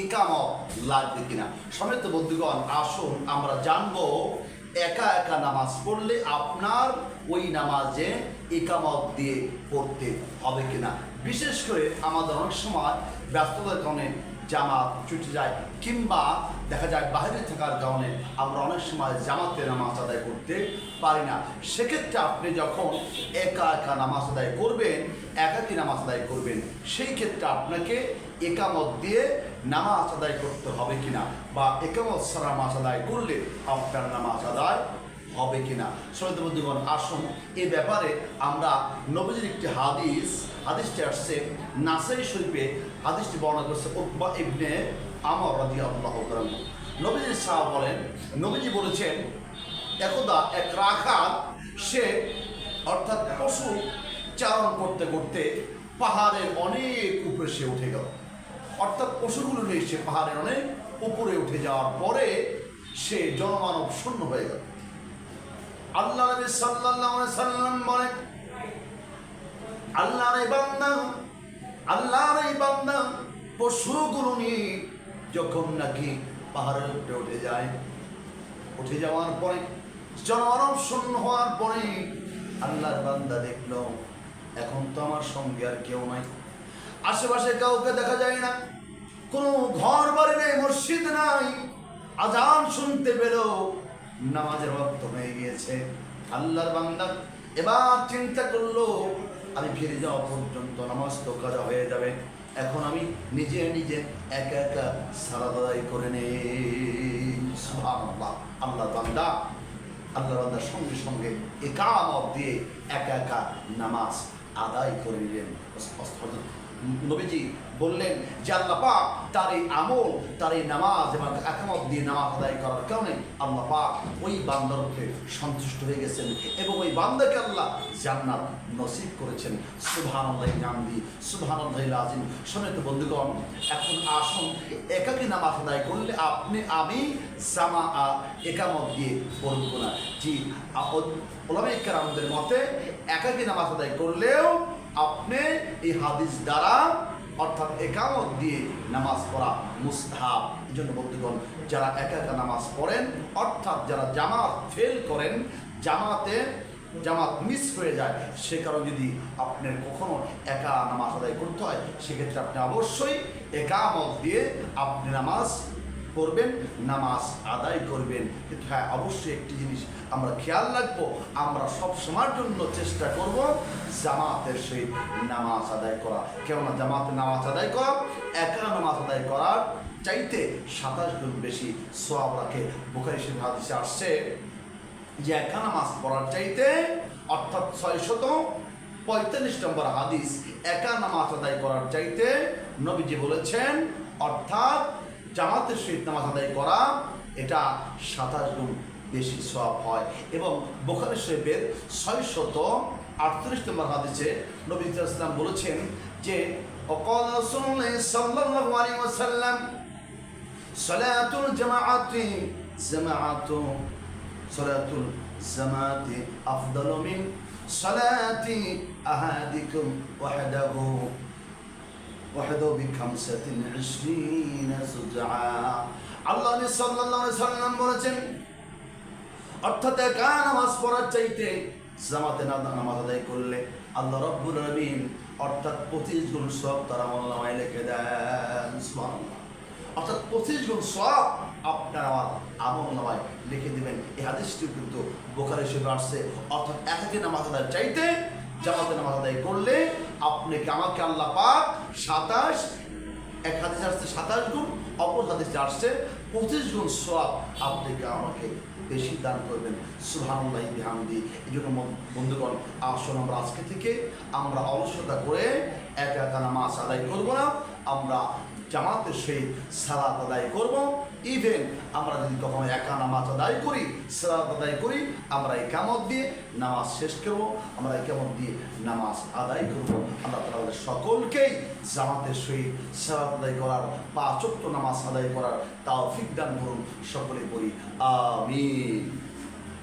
একামত লাগবে কিনা সমেত বন্ধুগণ, আসুন আমরা জানব, একা একা নামাজ পড়লে আপনার ওই নামাজে একামত দিয়ে পড়তে হবে কিনা? বিশেষ করে আমাদের অনেক সময় ব্যস্ততার কারণে জামাত ছুটে যায়, কিংবা দেখা যায় বাইরে থাকার কারণে আমরা অনেক সময় জামাতে নামাজ আদায় করতে পারি না। সেক্ষেত্রে আপনি যখন একা একা নামাজ আদায় করবেন, একাকি নামাজ আদায় করবেন, সেই ক্ষেত্রে আপনাকে একামত দিয়ে নামাজ আদায় করতে হবে কিনা বা একামত ছাড়া নামাজ আদায় করলে আপনার নামাজ আদায় হবে কিনা? সৈয়দ বন্ধুগণ, আসুন এ ব্যাপারে আমরা নবীজির একটি হাদিস, হাদিসটি আসছে নাসাই শরীফে, হাদিসটি বর্ণনা করছে উকবা ইবনে আমর রাদি আল্লাহ নবীজি শাহ বলেন, নবীজি বলেছেন, একদা এক রাখাত, সে অর্থাৎ পশু চারণ করতে করতে পাহাড়ের অনেক উপরে সে উঠে গেল। অর্থাৎ পশুগুলো নিয়ে সে পাহাড়ের অনেক উপরে উঠে যাওয়ার পরে সে জনমানব শূন্য হয়ে গেল। আল্লাহ নবী সাল্লাল্লাহু আলাইহি সাল্লাম বলেন, আল্লাহর বান্দা আল্লাহর বান্দা পশুগুলো নিয়ে যখন নাকি পাহাড়ের উপরে উঠে যায়, উঠে যাওয়ার পরে, জনমানব শূন্য হওয়ার পরে আল্লাহর বান্দা দেখল, এখন তো আমার সঙ্গে আর কেউ নাই। আশেপাশে কাউকে দেখা যায় না, কোনো ঘর বাড়ি নেই, মসজিদ নাই। আজান শুনতে পেল, নামাজের রক্ত হয়ে গিয়েছে। আল্লাহর বান্দা এবার চিন্তা করল, আমি ফিরে যাওয়া পর্যন্ত নামাজ তো কাজা হয়ে যাবে। এখন আমি নিজে নিজে একা একা সারা দাদাই করে নেই। সুবহানাল্লাহ। আল্লাহর বান্দা আল্লাহ বান্দার সঙ্গে সঙ্গে একামত দিয়ে একা একা নামাজ আদায় করে নিলেন। নবীজি বললেন যে আল্লাহ পাক তার এই আমল, তার এই নামাজ এবং একামত দিয়ে নামাজ আদায় করার কারণে আল্লাহ পাক ওই বান্দার উপরে সন্তুষ্ট হয়ে গেছেন এবং ওই বান্দাকে আল্লাহ জান্নাত নসিব করেছেন। সুবহান আল্লাহ নামদি সুবহান আল্লাহ আজিম সমেত বন্ধুগণ, এখন আসুন, একাকি নামাজ আদায় করলে আপনি, আমি জামা আ- একামত দিয়ে পড়ব না জি ওলামাইকার আমাদের মতে একাকি নামাজ আদায় করলেও আপনি এই হাদিস দ্বারা, অর্থাৎ একামত দিয়ে নামাজ পড়া মুস্তাহাব। এই জন্য বন্ধুগণ, যারা একা একা নামাজ পড়েন, অর্থাৎ যারা জামাত ফেল করেন, জামাতে জামাত মিস হয়ে যায়, সে কারণে যদি আপনার কখনো একা নামাজ আদায় করতে হয়, সেক্ষেত্রে আপনি অবশ্যই একামত দিয়ে আপনি নামাজ করবেন, নামাজ আদায় করবেন। কিন্তু হ্যাঁ অবশ্যই একটি জিনিস আমরা খেয়াল রাখব, আমরা সব সময়ের জন্য চেষ্টা করব জামাতের সহিত নামাজ আদায় করা। কেননা জামাতের নামাজ আদায় করা, একা নামাজ আদায় করার চাইতে সাতাশ গুণ বেশি সোয়াব রাখে। বুখারি শরীফ হাদিসে আসছে যে একা নামাজ পড়ার চাইতে, অর্থাৎ ছয়শত পঁয়তাল্লিশ নম্বর হাদিস, একা নামাজ আদায় করার চাইতে নবীজি বলেছেন, অর্থাৎ জামাতের সহিত নামাজ আদায় করা, এটা সাতাশ গুণ বেশি সব হয়। এবং বোখারি শরীফের ছয়শত আটত্রিশ নম্বর হাদিসে নবী ইসলাম বলেছেন যে, অকল সাল্লাল্লাহু আলাইহি ওয়াসাল্লাম সালাতুল জামাআতি জামাআতু সালাতুল জামাআতি আফদালু মিন সালাতি আহাদিকুম ওয়াহদাহু। وحده بخمسة عشرين سجعا আল্লাহ নবী সাল্লাল্লাহু আলাইহি সাল্লাম বলেছেন অর্থাৎ একা নামাজ পড়ার চাইতে জামাতে না নামাজ আদায় করলে আল্লাহ রব্বুল আলামিন অর্থাৎ পঁচিশ গুণ সব তার আমল নামায় লিখে দেন সুবহানাল্লাহ অর্থাৎ পঁচিশ গুণ সব আপনার আমার আমল নামায় লিখে দিবেন এই হাদিসটি কিন্তু বোখারি হিসেবে আসছে অর্থাৎ একাকে নামাজ আদায় চাইতে জামাতে নামাজ আদায় করলে আপনাকে আমাকে আল্লাহ পাক সাতাশ। এক হাতে আসছে সাতাশ গুণ, অপর হাতে আসছে পঁচিশ গুণ সব আপনাকে আমাকে বেশি দান করবেন? সুহানুল্লাহ বিহামদি। এই জন্য বন্ধুগণ, আসুন আমরা আজকে থেকে আমরা অলসতা করে একা একা নামাজ আদায় করব না। আমরা জামাতের সেই সালাত আদায় করব। ইভেন আমরা যদি কখনো একা নামাজ আদায় করি সেরাত আদায় করি, আমরা এই কামত দিয়ে নামাজ শেষ করব, আমরা এই কামত দিয়ে নামাজ আদায় করব। আমরা তাহলে সকলকেই জামাতের সহিত সেরাত আদায় করার পাঁচক্ত নামাজ আদায় করার তাও দান করুন সকলে করি আমিন।